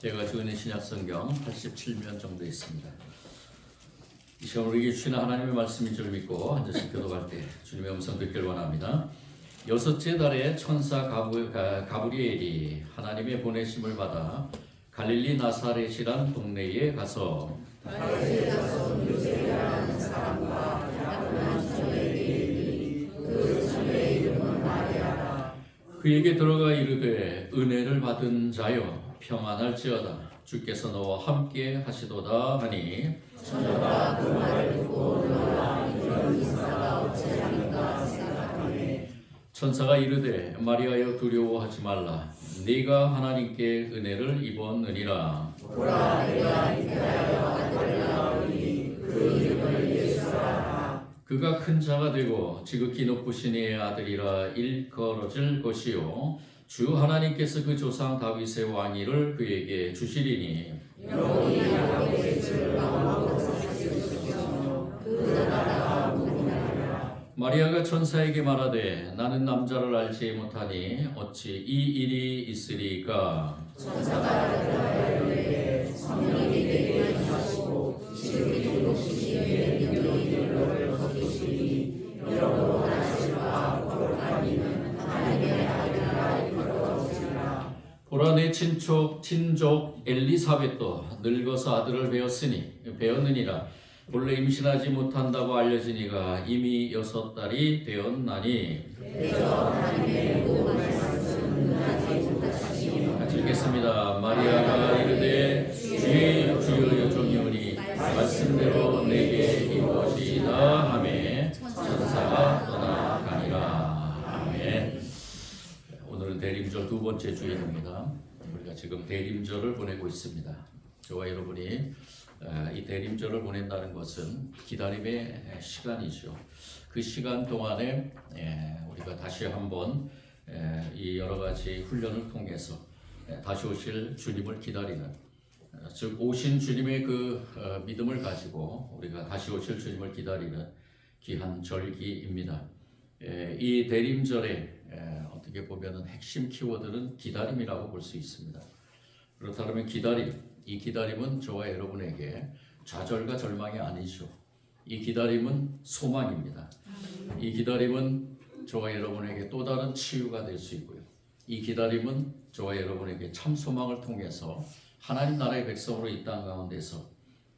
제가 지고 있는 신약 성경 87면 정도 있습니다. 이 시간 우리에게 주시는 하나님의 말씀인 줄 믿고 앉아서 기도할 때 주님의 음성 듣길 원합니다. 여섯째 달에 천사 가브, 가, 가브리엘이 하나님의 보내심을 받아 갈릴리 나사렛이란 동네에 가서 그에게 들어가 이르되 은혜를 받은 자여 평안할지어다. 주께서 너와 함께 하시도다 하니. 천사가 이르되 마리아여 두려워하지 말라. 네가 하나님께 은혜를 입었느니라. 그가 큰 자가 되고 지극히 높으신 이의 아들이라 일컬어질 것이요 주 하나님께서 그 조상 다윗의 왕위를 그에게 주시리니. 마리아가 천사에게 말하되 나는 남자를 알지 못하니 어찌 이 일이 있으리까 보라 내 친척 친족 엘리사벳도 늙어서 아들을 배웠으니 배웠느니라. 본래 임신하지 못한다고 알려지니가 이미 여섯 달이 되었나니. 읽겠습니다. 마리아가 이르되 주의 주여 여종이오니 말씀대로 내게 이루어지이다 하매 천사가 떠나가니라 아멘 오늘은 대림절 두 번째 주일입니다. 우리가 지금 대림절을 보내고 있습니다. 저와 여러분이 어, 이 대림절을 보낸다는 것은 기다림의 시간이죠. 그 시간 동안에 예, 우리가 다시 한번 예, 이 여러 가지 훈련을 통해서 예, 다시 오실 주님을 기다리는 어, 즉 오신 주님의 그 어, 믿음을 가지고 우리가 다시 오실 주님을 기다리는 귀한 절기입니다. 예, 이 대림절에 예, 어떻게 보면은 핵심 키워드는 기다림이라고 볼 수 있습니다. 그렇다면 기다림, 이 기다림은 저와 여러분에게 좌절과 절망이 아니죠. 이 기다림은 소망입니다. 이 기다림은 저와 여러분에게 또 다른 치유가 될 수 있고요. 이 기다림은 저와 여러분에게 참 소망을 통해서 하나님 나라의 백성으로 이 땅 가운데서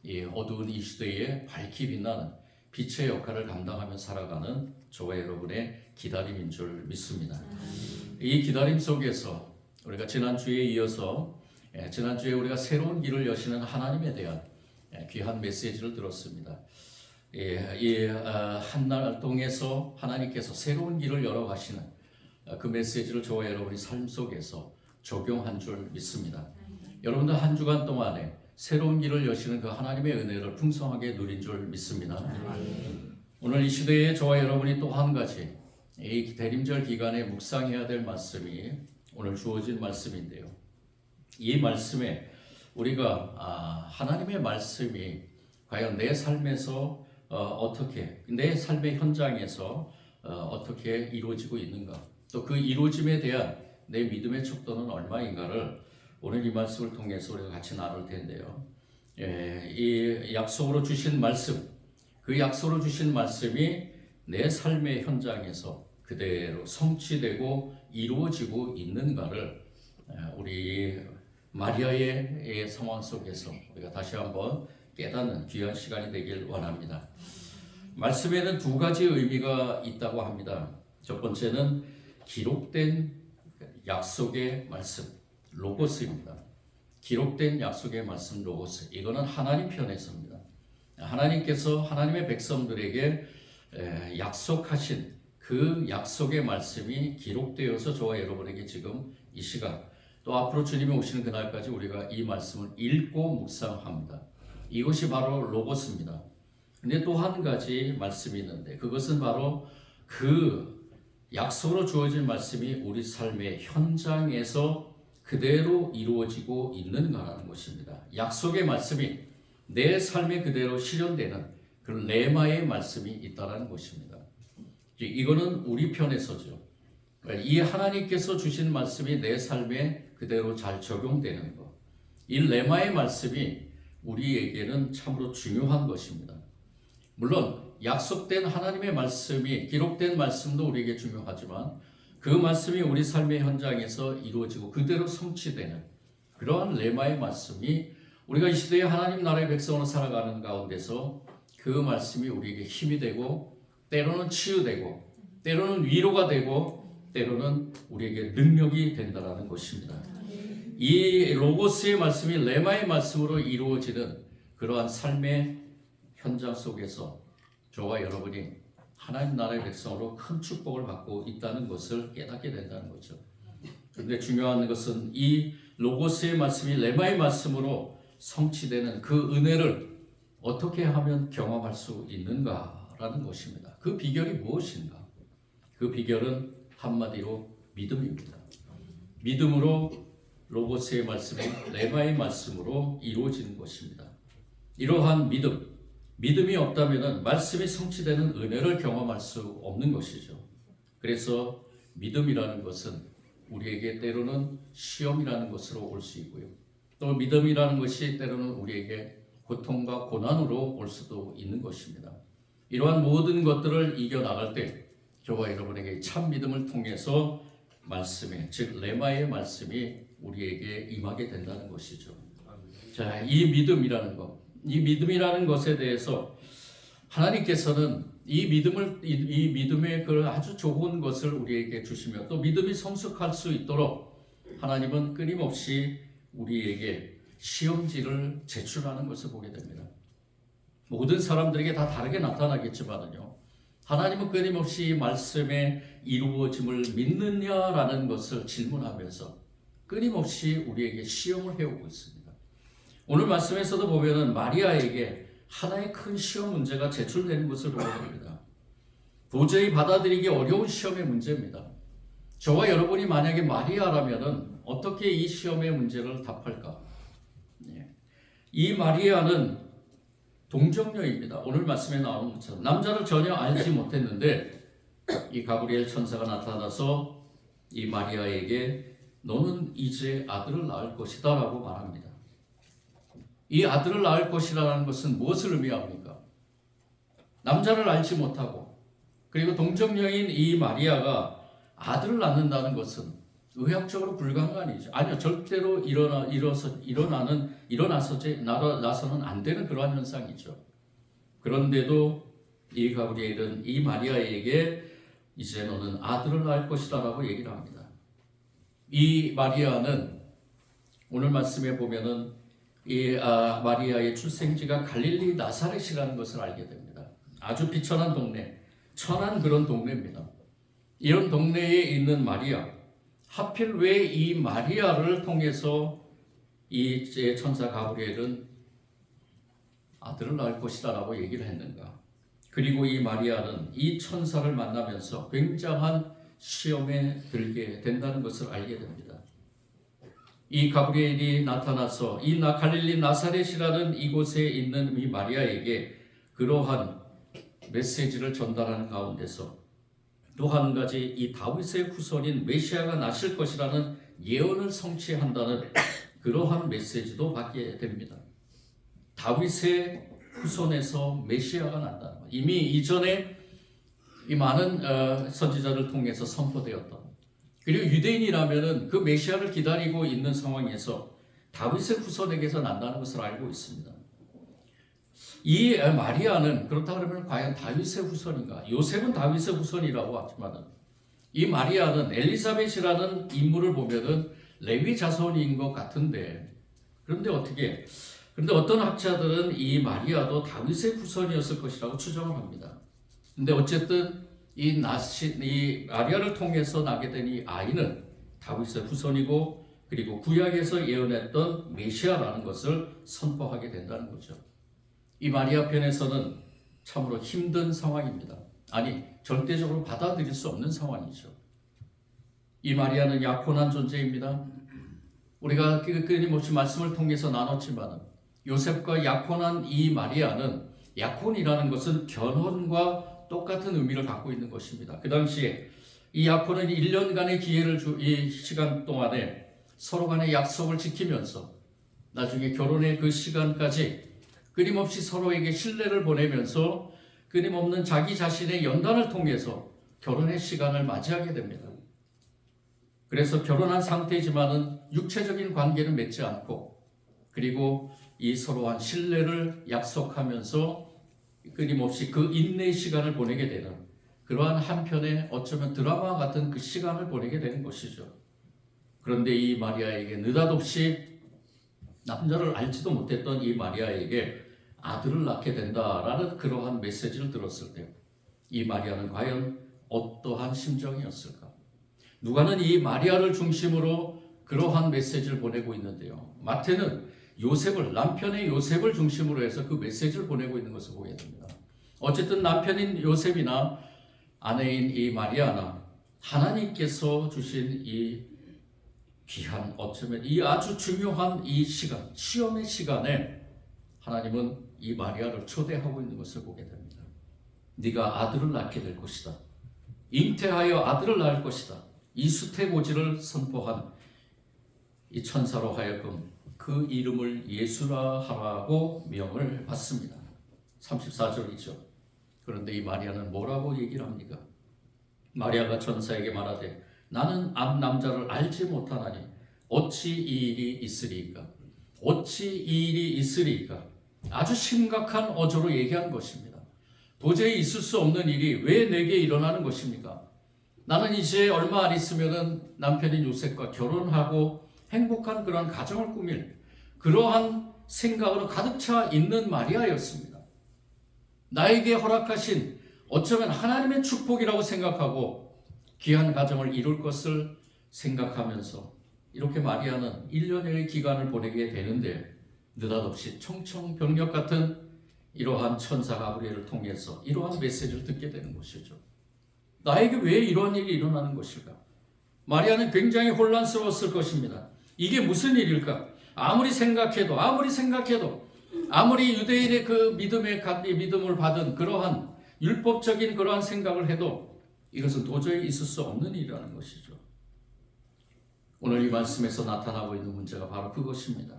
이 어두운 이 시대에 밝히 빛나는 빛의 역할을 감당하며 살아가는 저와 여러분의 기다림인 줄 믿습니다. 이 기다림 속에서 우리가 지난주에 이어서 예, 지난주에 우리가 새로운 길을 여시는 하나님에 대한 예, 귀한 메시지를 들었습니다. 예, 이 아, 한날 동에서 하나님께서 새로운 길을 열어가시는 아, 그 메시지를 저와 여러분이 삶 속에서 적용한 줄 믿습니다. 여러분들 한 주간 동안에 새로운 길을 여시는 그 하나님의 은혜를 풍성하게 누린 줄 믿습니다. 오늘 이 시대에 저와 여러분이 또 한 가지 이 대림절 기간에 묵상해야 될 말씀이 오늘 주어진 말씀인데요. 이 말씀에 우리가 아, 하나님의 말씀이 과연 내 삶에서 어, 떻게 내 삶의 현장에서 어, 떻게 이루어지고 있는가 또 그 이루어짐에 대한 내 믿음의 척도는 얼마인가를 오늘 이 말씀을 통해서 우리가 같이 나눌 텐데요. 예, 이 약속으로 주신 말씀, 그 약속으로 주신 말씀이 내 삶의 현장에서 그대로 성취되고 이루어지고 있는가를 예, 우리 마리아의 이 상황 속에서 우리가 다시 한번 깨닫는 귀한 시간이 되길 원합니다. 말씀에는 두 가지 의미가 있다고 합니다. 첫 번째는 기록된 약속의 말씀, 로고스입니다. 기록된 약속의 말씀 로고스. 이거는 하나님 편에서입니다. 하나님께서 하나님의 백성들에게 에, 약속하신 그 약속의 말씀이 기록되어서 저와 여러분에게 지금 이 시간 또 앞으로 주님이 오시는 그날까지 우리가 이 말씀을 읽고 묵상합니다. 이것이 바로 로고스입니다. 근데 또 한 가지 말씀이 있는데 그것은 바로 그 약속으로 주어진 말씀이 우리 삶의 현장에서 그대로 이루어지고 있는가라는 것입니다. 약속의 말씀이 내 삶에 그대로 실현되는 그 레마의 말씀이 있다는 것입니다. 이거는 우리 편에서죠. 그러니까 이 하나님께서 주신 말씀이 내 삶에 그대로 잘 적용되는 것. 이 레마의 말씀이 우리에게는 참으로 중요한 것입니다. 물론 약속된 하나님의 말씀이 기록된 말씀도 우리에게 중요하지만 그 말씀이 우리 삶의 현장에서 이루어지고 그대로 성취되는 그러한 레마의 말씀이 우리가 이 시대에 하나님 나라의 백성으로 살아가는 가운데서 그 말씀이 우리에게 힘이 되고 때로는 치유되고 때로는 위로가 되고 때로는 우리에게 능력이 된다라는 것입니다. 이 로고스의 말씀이 레마의 말씀으로 이루어지는 그러한 삶의 현장 속에서 저와 여러분이 하나님 나라의 백성으로 큰 축복을 받고 있다는 것을 깨닫게 된다는 거죠. 그런데 중요한 것은 이 로고스의 말씀이 레마의 말씀으로 성취되는 그 은혜를 어떻게 하면 경험할 수 있는가라는 것입니다. 그 비결이 무엇인가? 그 비결은 한마디로 믿음입니다. 믿음으로 로고스의 말씀이 레마의 말씀으로 이루어지는 것입니다. 이러한 믿음, 믿음이 없다면 말씀이 성취되는 은혜를 경험할 수 없는 것이죠. 그래서 믿음이라는 것은 우리에게 때로는 시험이라는 것으로 올 수 있고요. 또 믿음이라는 것이 때로는 우리에게 고통과 고난으로 올 수도 있는 것입니다. 이러한 모든 것들을 이겨나갈 때 저와 여러분에게 참 믿음을 통해서 말씀에 즉 레마의 말씀이 우리에게 임하게 된다는 것이죠. 자, 이 믿음이라는 것, 이 믿음이라는 것에 대해서 하나님께서는 이 믿음을 이, 이 믿음의 그 아주 좋은 것을 우리에게 주시며 또 믿음이 성숙할 수 있도록 하나님은 끊임없이 우리에게 시험지를 제출하는 것을 보게 됩니다. 모든 사람들에게 다 다르게 나타나겠지만은요. 하나님은 끊임없이 말씀의 이루어짐을 믿느냐라는 것을 질문하면서 끊임없이 우리에게 시험을 해오고 있습니다. 오늘 말씀에서도 보면은 마리아에게 하나의 큰 시험 문제가 제출되는 것을 보게 됩니다. 도저히 받아들이기 어려운 시험의 문제입니다. 저와 여러분이 만약에 마리아라면은 어떻게 이 시험의 문제를 답할까? 예. 이 마리아는 동정녀입니다. 오늘 말씀에 나오는 것처럼 남자를 전혀 알지 못했는데 이 가브리엘 천사가 나타나서 이 마리아에게 너는 이제 아들을 낳을 것이다라고 말합니다. 이 아들을 낳을 것이라는 것은 무엇을 의미합니까? 남자를 알지 못하고 그리고 동정녀인 이 마리아가 아들을 낳는다는 것은 의학적으로 불가능한 일이죠. 아니요, 절대로 일어나 일어서 일어나는 일어나서 나서는 안 되는 그러한 현상이죠. 그런데도 이 가브리엘은 이 마리아에게 이제 너는 아들을 낳을 것이다라고 얘기를 합니다. 이 마리아는 오늘 말씀에 보면은 이 아, 마리아의 출생지가 갈릴리 나사렛이라는 것을 알게 됩니다. 아주 비천한 동네, 천한 그런 동네입니다. 이런 동네에 있는 마리아, 하필 왜 이 마리아를 통해서 이 천사 가브리엘은 아들을 낳을 것이다라고 얘기를 했는가? 그리고 이 마리아는 이 천사를 만나면서 굉장한 시험에 들게 된다는 것을 알게 됩니다. 이 가브리엘이 나타나서 이 갈릴리 나사렛이라는 이곳에 있는 이 마리아에게 그러한 메시지를 전달하는 가운데서 또 한 가지 이 다윗의 후손인 메시아가 나실 것이라는 예언을 성취한다는 그러한 메시지도 받게 됩니다. 다윗의 후손에서 메시아가 난다. 이미 이전에 이 많은 어, 선지자를 통해서 선포되었던 그리고 유대인이라면은 그 메시아를 기다리고 있는 상황에서 다윗의 후손에게서 난다는 것을 알고 있습니다. 이 마리아는 그렇다 그러면 과연 다윗의 후손인가? 요셉은 다윗의 후손이라고 하지만은 이 마리아는 엘리사벳이라는 인물을 보면은 레위 자손인 것 같은데 그런데 어떻게 그런데 어떤 학자들은 이 마리아도 다윗의 후손이었을 것이라고 추정을 합니다. 근데 어쨌든 이 나시 이 마리아를 통해서 나게 된 이 아이는 다윗의 후손이고 그리고 구약에서 예언했던 메시아라는 것을 선포하게 된다는 거죠. 이 마리아 편에서는 참으로 힘든 상황입니다. 아니 절대적으로 받아들일 수 없는 상황이죠. 이 마리아는 약혼한 존재입니다. 우리가 끊임없이 말씀을 통해서 나눴지만 요셉과 약혼한 이 마리아는 약혼이라는 것은 결혼과 똑같은 의미를 갖고 있는 것입니다. 그 당시에 이 약혼은 1년간의 기회를 주, 이 시간 동안에 서로 간의 약속을 지키면서 나중에 결혼의 그 시간까지 끊임없이 서로에게 신뢰를 보내면서 끊임없는 자기 자신의 연단을 통해서 결혼의 시간을 맞이하게 됩니다. 그래서 결혼한 상태지만은 육체적인 관계는 맺지 않고 그리고 이 서로한 신뢰를 약속하면서 끊임없이 그 인내의 시간을 보내게 되는 그러한 한편의 어쩌면 드라마 같은 그 시간을 보내게 되는 것이죠. 그런데 이 마리아에게 느닷없이 남자를 알지도 못했던 이 마리아에게 아들을 낳게 된다라는 그러한 메시지를 들었을 때 이 마리아는 과연 어떠한 심정이었을까? 누가는 이 마리아를 중심으로 그러한 메시지를 보내고 있는데요. 마태는 요셉을 남편의 요셉을 중심으로 해서 그 메시지를 보내고 있는 것을 보게 됩니다. 어쨌든 남편인 요셉이나 아내인 이 마리아나 하나님께서 주신 이 귀한 어쩌면 이 아주 중요한 이 시간 시험의 시간에 하나님은 이 마리아를 초대하고 있는 것을 보게 됩니다. 네가 아들을 낳게 될 것이다. 잉태하여 아들을 낳을 것이다. 이 수태고지를 선포한 이 천사로 하여금 그 이름을 예수라 하라고 명을 받습니다. 34절이죠. 그런데 이 마리아는 뭐라고 얘기를 합니까? 마리아가 천사에게 말하되 나는 앞 남자를 알지 못하나니 어찌 이 일이 있으리이까? 어찌 이 일이 있으리이까? 아주 심각한 어조로 얘기한 것입니다. 도저히 있을 수 없는 일이 왜 내게 일어나는 것입니까? 나는 이제 얼마 안 있으면은 남편인 요셉과 결혼하고 행복한 그런 가정을 꾸밀 그러한 생각으로 가득 차 있는 마리아였습니다. 나에게 허락하신 어쩌면 하나님의 축복이라고 생각하고 귀한 가정을 이룰 것을 생각하면서 이렇게 마리아는 1년여의 기간을 보내게 되는데 느닷없이 청청병력 같은 이러한 천사 가브리엘을 통해서 이러한 메시지를 듣게 되는 것이죠. 나에게 왜 이러한 일이 일어나는 것일까? 마리아는 굉장히 혼란스러웠을 것입니다. 이게 무슨 일일까? 아무리 생각해도 아무리 생각해도 아무리 유대인의 그 믿음의 믿음을 받은 그러한 율법적인 그러한 생각을 해도 이것은 도저히 있을 수 없는 일이라는 것이죠. 오늘 이 말씀에서 나타나고 있는 문제가 바로 그것입니다.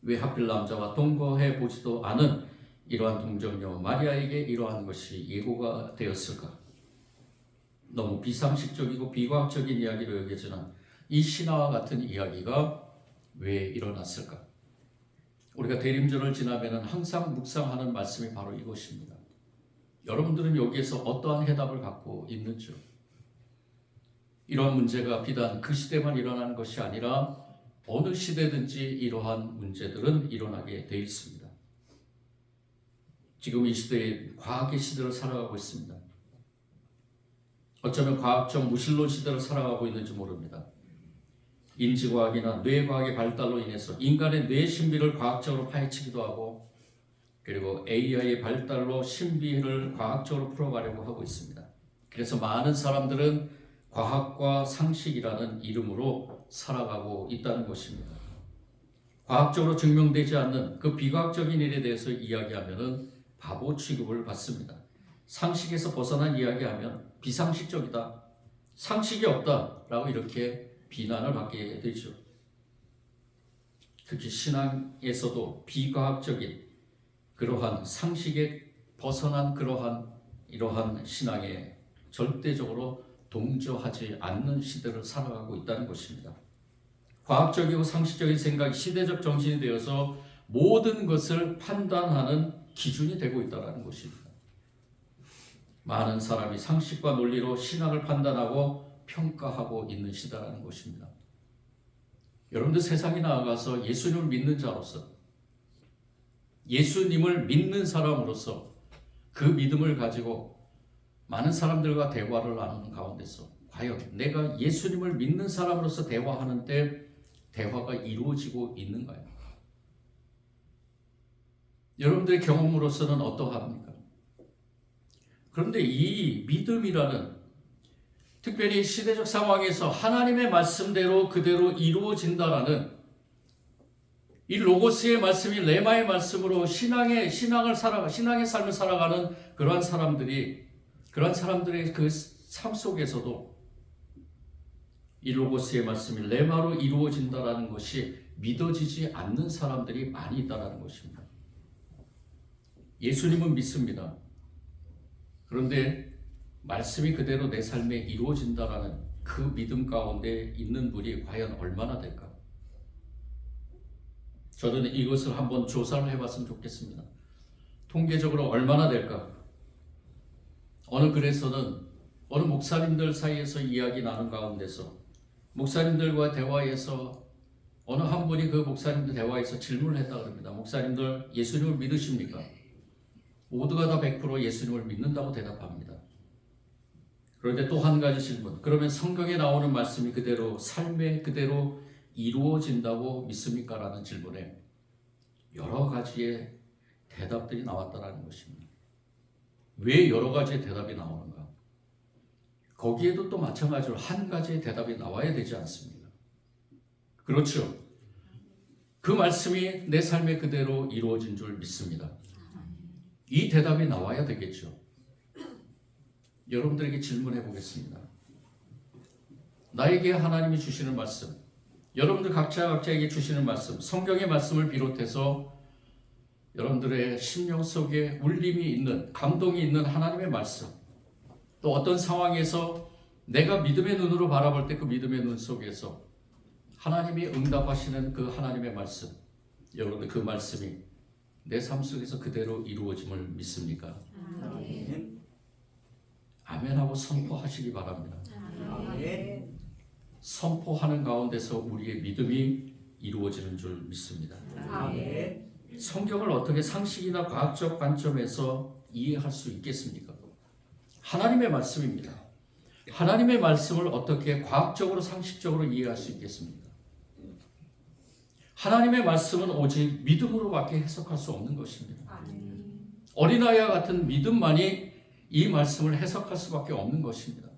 왜 하필 남자와 동거해 보지도 않은 이러한 동정녀 마리아에게 이러한 것이 예고가 되었을까? 너무 비상식적이고 비과학적인 이야기로 여겨지는 이 신화와 같은 이야기가 왜 일어났을까? 우리가 대림절을 지나면 항상 묵상하는 말씀이 바로 이것입니다. 여러분들은 여기에서 어떠한 해답을 갖고 있는지요? 이러한 문제가 비단 그 시대만 일어나는 것이 아니라 어느 시대든지 이러한 문제들은 일어나게 돼 있습니다. 지금 이 시대에 과학의 시대를 살아가고 있습니다. 어쩌면 과학적 무신론 시대를 살아가고 있는지 모릅니다. 인지과학이나 뇌과학의 발달로 인해서 인간의 뇌 신비를 과학적으로 파헤치기도 하고 그리고 AI의 발달로 신비를 과학적으로 풀어가려고 하고 있습니다. 그래서 많은 사람들은 과학과 상식이라는 이름으로 살아가고 있다는 것입니다. 과학적으로 증명되지 않는 그 비과학적인 일에 대해서 이야기하면은 바보 취급을 받습니다. 상식에서 벗어난 이야기하면 비상식적이다. 상식이 없다라고 이렇게 비난을 받게 되죠. 특히 신앙에서도 비과학적인 그러한 상식에 벗어난 그러한 이러한 신앙에 절대적으로 동조하지 않는 시대를 살아가고 있다는 것입니다. 과학적이고 상식적인 생각이 시대적 정신이 되어서 모든 것을 판단하는 기준이 되고 있다는 것입니다. 많은 사람이 상식과 논리로 신앙을 판단하고 평가하고 있는 시대라는 것입니다. 여러분들 세상에 나아가서 예수님을 믿는 자로서 예수님을 믿는 사람으로서 그 믿음을 가지고 많은 사람들과 대화를 나누는 가운데서 과연 내가 예수님을 믿는 사람으로서 대화하는데 대화가 이루어지고 있는가요? 여러분들의 경험으로서는 어떠합니까? 그런데 이 믿음이라는 특별히 시대적 상황에서 하나님의 말씀대로 그대로 이루어진다라는 이 로고스의 말씀이 레마의 말씀으로 신앙의 신앙을 살아 신앙의 삶을 살아가는 그러한 사람들이 그러한 사람들의 그 삶 속에서도 이 로고스의 말씀이 레마로 이루어진다라는 것이 믿어지지 않는 사람들이 많이 있다는 것입니다. 예수님은 믿습니다. 그런데 말씀이 그대로 내 삶에 이루어진다라는 그 믿음 가운데 있는 분이 과연 얼마나 될까? 저는 이것을 한번 조사를 해봤으면 좋겠습니다. 통계적으로 얼마나 될까? 어느 글에서는 어느 목사님들 사이에서 이야기 나눈 가운데서 목사님들과 대화에서 어느 한 분이 그 목사님들 대화에서 질문을 했다 그럽니다. 목사님들 예수님을 믿으십니까? 모두가 다 100% 예수님을 믿는다고 대답합니다. 그런데 또 한 가지 질문. 그러면 성경에 나오는 말씀이 그대로 삶에 그대로 이루어진다고 믿습니까? 라는 질문에 여러 가지의 대답들이 나왔다는 것입니다. 왜 여러 가지의 대답이 나오는가? 거기에도 또 마찬가지로 한 가지의 대답이 나와야 되지 않습니까? 그렇죠. 그 말씀이 내 삶에 그대로 이루어진 줄 믿습니다. 이 대답이 나와야 되겠죠. 여러분들에게 질문해 보겠습니다. 나에게 하나님이 주시는 말씀, 여러분들 각자 각자에게 주시는 말씀, 성경의 말씀을 비롯해서 여러분들의 심령 속에 울림이 있는, 감동이 있는 하나님의 말씀, 또 어떤 상황에서 내가 믿음의 눈으로 바라볼 때 그 믿음의 눈 속에서 하나님이 응답하시는 그 하나님의 말씀, 여러분들 그 말씀이 내 삶 속에서 그대로 이루어짐을 믿습니까? 아멘. 아멘하고 선포하시기 바랍니다. 아멘. 선포하는 가운데서 우리의 믿음이 이루어지는 줄 믿습니다. 아멘. 성경을 어떻게 상식이나 과학적 관점에서 이해할 수 있겠습니까? 하나님의 말씀입니다. 하나님의 말씀을 어떻게 과학적으로 상식적으로 이해할 수 있겠습니까? 하나님의 말씀은 오직 믿음으로밖에 해석할 수 없는 것입니다. 어린아이와 같은 믿음만이 이 말씀을 해석할 수밖에 없는 것입니다.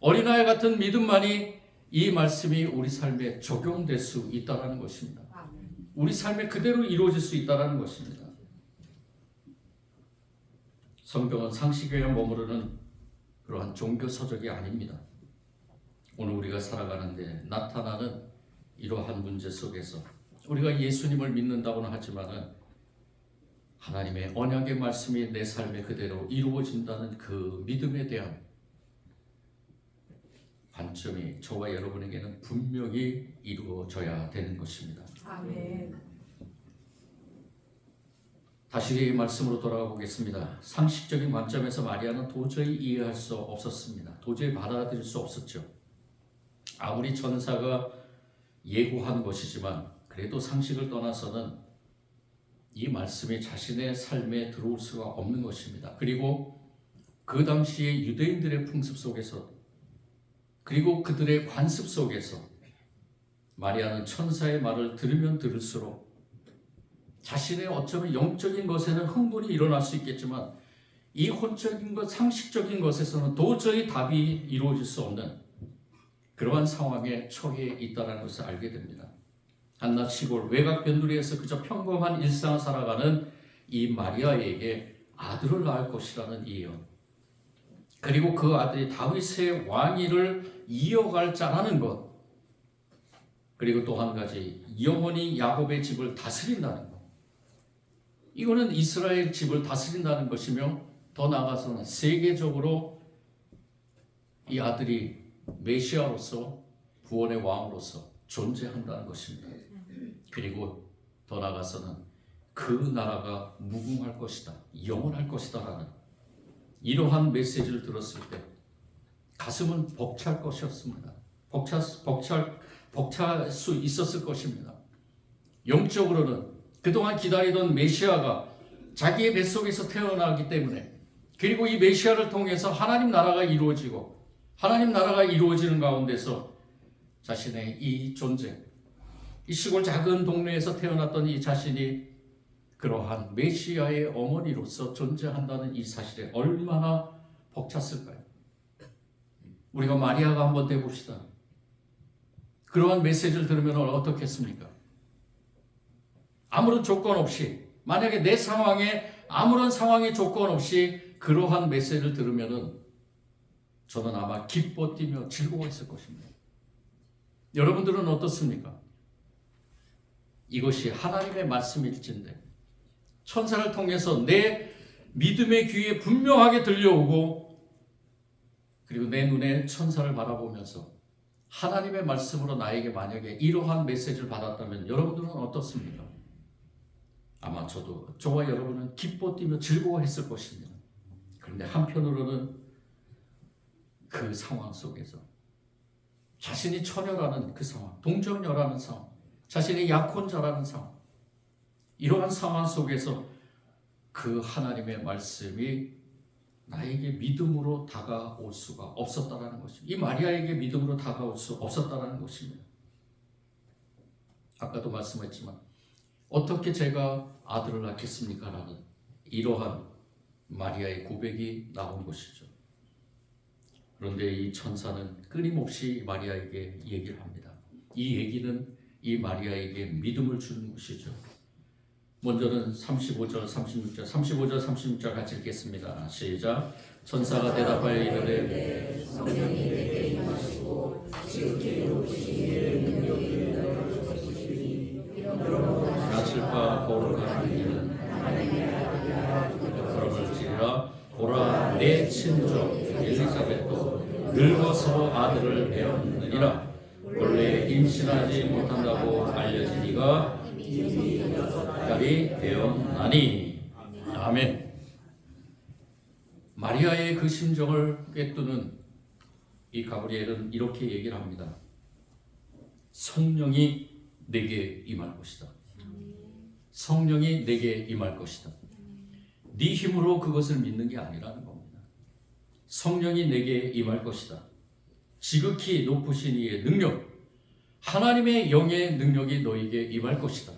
어린아이 같은 믿음만이 이 말씀이 우리 삶에 적용될 수 있다는 것입니다. 우리 삶에 그대로 이루어질 수 있다는 것입니다. 성경은 상식에 머무르는 그러한 종교 서적이 아닙니다. 오늘 우리가 살아가는데 나타나는 이러한 문제 속에서 우리가 예수님을 믿는다고는 하지만은 하나님의 언약의 말씀이 내 삶에 그대로 이루어진다는 그 믿음에 대한 관점이 저와 여러분에게는 분명히 이루어져야 되는 것입니다. 아멘. 다시 이 말씀으로 돌아가 보겠습니다. 상식적인 관점에서 마리아는 도저히 이해할 수 없었습니다. 도저히 받아들일 수 없었죠. 아무리 천사가 예고한 것이지만 그래도 상식을 떠나서는 이 말씀이 자신의 삶에 들어올 수가 없는 것입니다. 그리고 그 당시의 유대인들의 풍습 속에서 그리고 그들의 관습 속에서 마리아는 천사의 말을 들으면 들을수록 자신의 어쩌면 영적인 것에는 흥분이 일어날 수 있겠지만 이 혼적인 것, 상식적인 것에서는 도저히 답이 이루어질 수 없는 그러한 상황에 처해 있다는 것을 알게 됩니다. 한낱 시골 외곽 변두리에서 그저 평범한 일상을 살아가는 이 마리아에게 아들을 낳을 것이라는 예언. 그리고 그 아들이 다윗의 왕위를 이어갈 자라는 것. 그리고 또 한 가지 영원히 야곱의 집을 다스린다는 것. 이거는 이스라엘 집을 다스린다는 것이며 더 나아가서는 세계적으로 이 아들이 메시아로서 구원의 왕으로서 존재한다는 것입니다. 그리고 더 나아가서는 그 나라가 무궁할 것이다. 영원할 것이다 라는 이러한 메시지를 들었을 때 가슴은 벅찰 것이었습니다. 벅차 벅찰 벅찰 수 있었을 것입니다. 영적으로는 그동안 기다리던 메시아가 자기의 뱃속에서 태어나기 때문에 그리고 이 메시아를 통해서 하나님 나라가 이루어지고 하나님 나라가 이루어지는 가운데서 자신의 이 존재, 이 시골 작은 동네에서 태어났던 이 자신이 그러한 메시아의 어머니로서 존재한다는 이 사실에 얼마나 벅찼을까요? 우리가 마리아가 한번 돼봅시다. 그러한 메시지를 들으면 어떻겠습니까? 아무런 조건 없이 만약에 내 상황에 아무런 상황의 조건 없이 그러한 메시지를 들으면은 저는 아마 기뻐 뛰며 즐거워했을 것입니다. 여러분들은 어떻습니까? 이것이 하나님의 말씀일진데 천사를 통해서 내 믿음의 귀에 분명하게 들려오고 그리고 내 눈에 천사를 바라보면서 하나님의 말씀으로 나에게 만약에 이러한 메시지를 받았다면 여러분들은 어떻습니까? 아마 저도 저와 여러분은 기뻐 뛰며 즐거워했을 것입니다. 그런데 한편으로는 그 상황 속에서 자신이 처녀라는 그 상황, 동정녀라는 상황, 자신이 약혼자라는 상황, 이러한 상황 속에서 그 하나님의 말씀이 나에게 믿음으로 다가올 수가 없었다라는 것입니다. 이 마리아에게 믿음으로 다가올 수 없었다라는 것입니다. 아까도 말씀했지만 어떻게 제가 아들을 낳겠습니까? 라는 이러한 마리아의 고백이 나온 것이죠. 그런데 이 천사는 끊임없이 마리아에게 얘기를 합니다. 이 얘기는 이 마리아에게 믿음을 주는 것이죠. 먼저는 35절, 36절, 35절, 36절 같이 읽겠습니다. 시작. 천사가 대답하여 이르되 나칠과 거룩한 이는 그러을 지라 보라 내 친족 엘리사벳도 늙어서 아들을 배웠느니라 원래 임신하지 못한다고 알려지니가 딸이 되었나니. 아멘. 마리아의 그 심정을 꿰뚫는 이 가브리엘은 이렇게 얘기를 합니다. 성령이 내게 임할 것이다. 성령이 내게 임할 것이다. 네 힘으로 그것을 믿는 게 아니라는 겁니다. 성령이 내게 임할 것이다 지극히 높으신 이의 능력 하나님의 영의 능력이 너에게 임할 것이다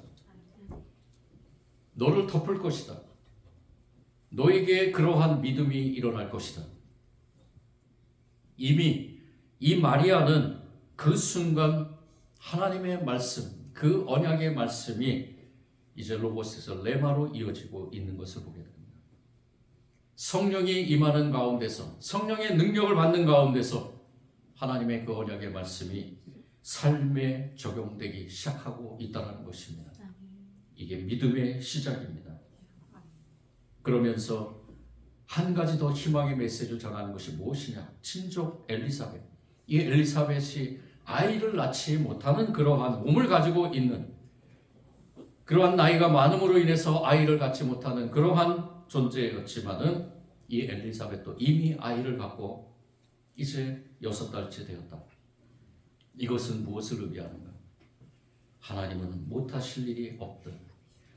너를 덮을 것이다. 너에게 그러한 믿음이 일어날 것이다. 이미 이 마리아는 그 순간 하나님의 말씀, 그 언약의 말씀이 이제 로봇에서 레마로 이어지고 있는 것을 보게 됩니다. 성령이 임하는 가운데서, 성령의 능력을 받는 가운데서 하나님의 그 언약의 말씀이 삶에 적용되기 시작하고 있다는 것입니다. 이게 믿음의 시작입니다. 그러면서 한 가지 더 희망의 메시지를 전하는 것이 무엇이냐? 친족 엘리사벳. 이 엘리사벳이 아이를 낳지 못하는 그러한 몸을 가지고 있는 그러한 나이가 많음으로 인해서 아이를 갖지 못하는 그러한 존재였지만은 이 엘리사벳도 이미 아이를 갖고 이제 여섯 달째 되었다. 이것은 무엇을 의미하는가? 하나님은 못하실 일이 없든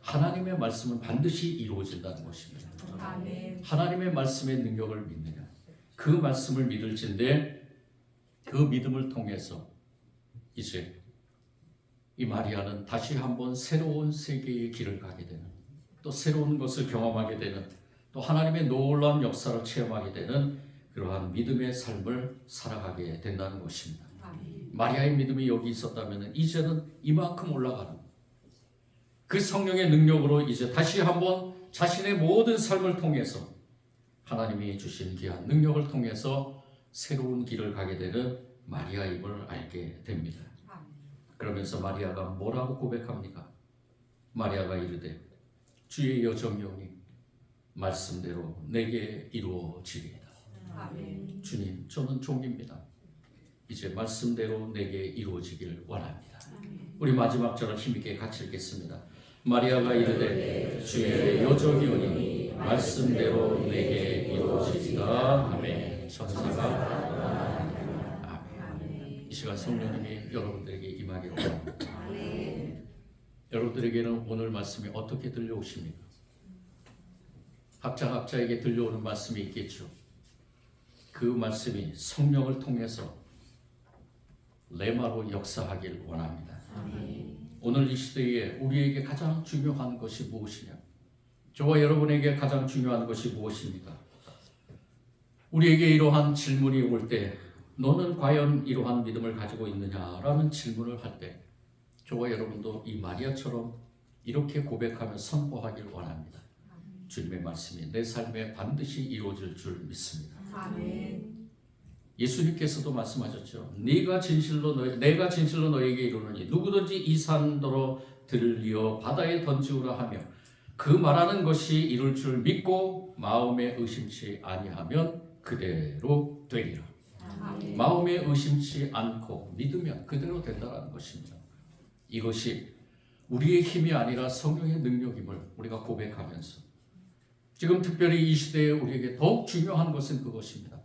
하나님의 말씀은 반드시 이루어진다는 것입니다. 아멘. 하나님의 말씀의 능력을 믿느냐? 그 말씀을 믿을진데 그 믿음을 통해서 이제 이 마리아는 다시 한번 새로운 세계의 길을 가게 되는 또 새로운 것을 경험하게 되는 또 하나님의 놀라운 역사를 체험하게 되는 그러한 믿음의 삶을 살아가게 된다는 것입니다. 아멘. 마리아의 믿음이 여기 있었다면 이제는 이만큼 올라가는 그 성령의 능력으로 이제 다시 한번 자신의 모든 삶을 통해서 하나님이 주신 귀한 능력을 통해서 새로운 길을 가게 되는 마리아임을 알게 됩니다. 그러면서 마리아가 뭐라고 고백합니까? 마리아가 이르되 주의 여정이오니 말씀대로 내게 이루어지리이다. 아멘. 주님, 저는 종입니다. 이제 말씀대로 내게 이루어지길 원합니다. 우리 마지막 절을 힘있게 같이 읽겠습니다. 마리아가 이르되 주의 여정이오니 말씀대로 내게 이루어지리다. 아멘. 천사가 아멘. 이 시간 성령님이 여러분들에게 임하기를 원합니다. 여러분들에게는 오늘 말씀이 어떻게 들려오십니까? 각자 각자에게 들려오는 말씀이 있겠죠. 그 말씀이 성령을 통해서 레마로 역사하길 원합니다. 오늘 이 시대에 우리에게 가장 중요한 것이 무엇이냐? 저와 여러분에게 가장 중요한 것이 무엇입니까? 우리에게 이러한 질문이 올 때, 너는 과연 이러한 믿음을 가지고 있느냐라는 질문을 할 때, 저와 여러분도 이 마리아처럼 이렇게 고백하며 선포하길 원합니다. 주님의 말씀이 내 삶에 반드시 이루어질 줄 믿습니다. 아멘. 예수님께서도 말씀하셨죠. 네가 진실로 너 내가 진실로 너에게 이르노니 누구든지 이 산더러 들리어 바다에 던지우라 하며 그 말하는 것이 이룰 줄 믿고 마음에 의심치 아니하면 그대로 되리라. 아멘. 마음에 의심치 않고 믿으면 그대로 된다는 것입니다. 이것이 우리의 힘이 아니라 성령의 능력임을 우리가 고백하면서 지금 특별히 이 시대에 우리에게 더욱 중요한 것은 그것입니다.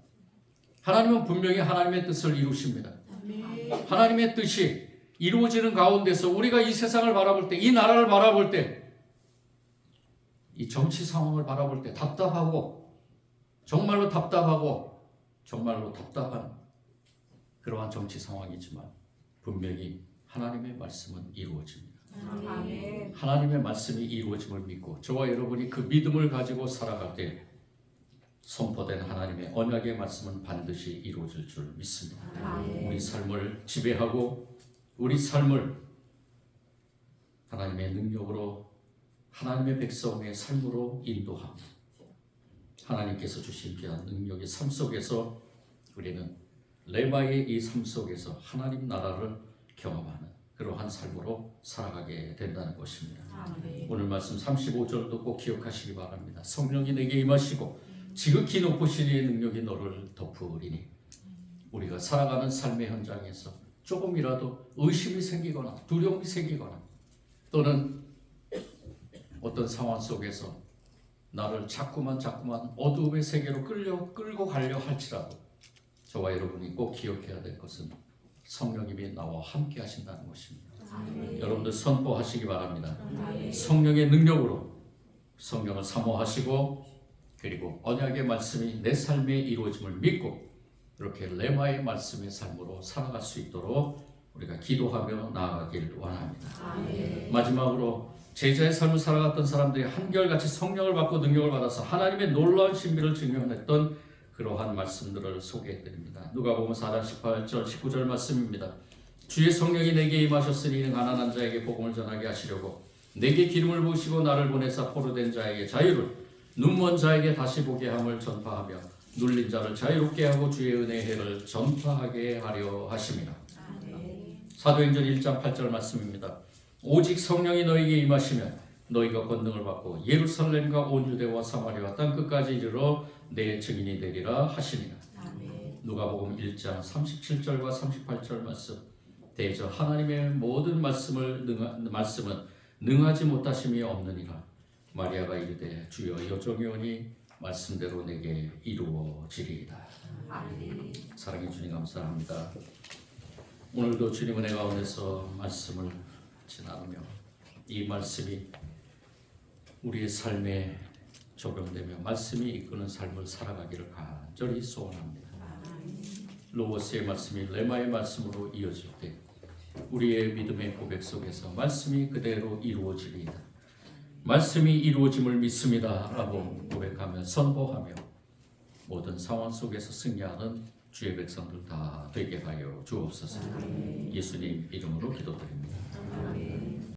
하나님은 분명히 하나님의 뜻을 이루십니다. 하나님의 뜻이 이루어지는 가운데서 우리가 이 세상을 바라볼 때, 이 나라를 바라볼 때, 이 정치 상황을 바라볼 때 답답하고 정말로 답답하고 정말로 답답한 그러한 정치 상황이지만 분명히 하나님의 말씀은 이루어집니다. 아멘. 하나님의 말씀이 이루어짐을 믿고 저와 여러분이 그 믿음을 가지고 살아갈 때 선포된 하나님의 언약의 말씀은 반드시 이루어질 줄 믿습니다. 아멘. 우리 삶을 지배하고 우리 삶을 하나님의 능력으로 하나님의 백성의 삶으로 인도합니다. 하나님께서 주신 귀한 능력의 삶 속에서 우리는 레마의 이 삶 속에서 하나님 나라를 경험하는 그러한 삶으로 살아가게 된다는 것입니다. 아멘. 오늘 말씀 35절도 꼭 기억하시기 바랍니다. 성령이 내게 임하시고 지극히 높으신 이의 능력이 너를 덮으리니 우리가 살아가는 삶의 현장에서 조금이라도 의심이 생기거나 두려움이 생기거나 또는 어떤 상황 속에서 나를 자꾸만 자꾸만 어두움의 세계로 끌려 끌고 가려 할지라도 저와 여러분이 꼭 기억해야 될 것은 성령님이 나와 함께 하신다는 것입니다. 아멘. 여러분들 선포하시기 바랍니다. 아멘. 성령의 능력으로 성령을 사모하시고 그리고 언약의 말씀이 내 삶에 이루어짐을 믿고 이렇게 레마의 말씀의 삶으로 살아갈 수 있도록 우리가 기도하며 나아가길 원합니다. 아멘. 마지막으로 제자의 삶을 살아갔던 사람들이 한결같이 성령을 받고 능력을 받아서 하나님의 놀라운 신비를 증명했던 그러한 말씀들을 소개해 드립니다. 누가복음 4장 18절 19절 말씀입니다. 주의 성령이 내게 임하셨으니 가난한 자에게 복음을 전하게 하시려고 내게 기름을 부으시고 나를 보내사 포로된 자에게 자유를 눈먼 자에게 다시 보게 함을 전파하며 눌린 자를 자유롭게 하고 주의 은혜의 해를 전파하게 하려 하심이라. 사도행전 1장 8절 말씀입니다. 오직 성령이 너에게 임하시면 너희가 권능을 받고 예루살렘과 온 유대와 사마리아 땅 끝까지 이르러 내 증인이 되리라 하시니라. 누가복음 1장 37절과 38절 말씀. 대저 하나님의 모든 말씀을 능하, 말씀은 능하지 못하심이 없느니라. 마리아가 이르되 주여 여종이오니 말씀대로 내게 이루어지리이다. 사랑해 주님 감사합니다. 오늘도 주님 은혜 가운데서 말씀을 같이 나누며 이 말씀이 우리의 삶에 적용되며 말씀이 이끄는 삶을 살아가기를 간절히 소원합니다. 로버스의 말씀이 레마의 말씀으로 이어질 때 우리의 믿음의 고백 속에서 말씀이 그대로 이루어지리이다. 말씀이 이루어짐을 믿습니다. 라고 고백하며 선포하며 모든 상황 속에서 승리하는 주의 백성들 다 되게 하여 주옵소서. 예수님 이름으로 기도드립니다. 아멘.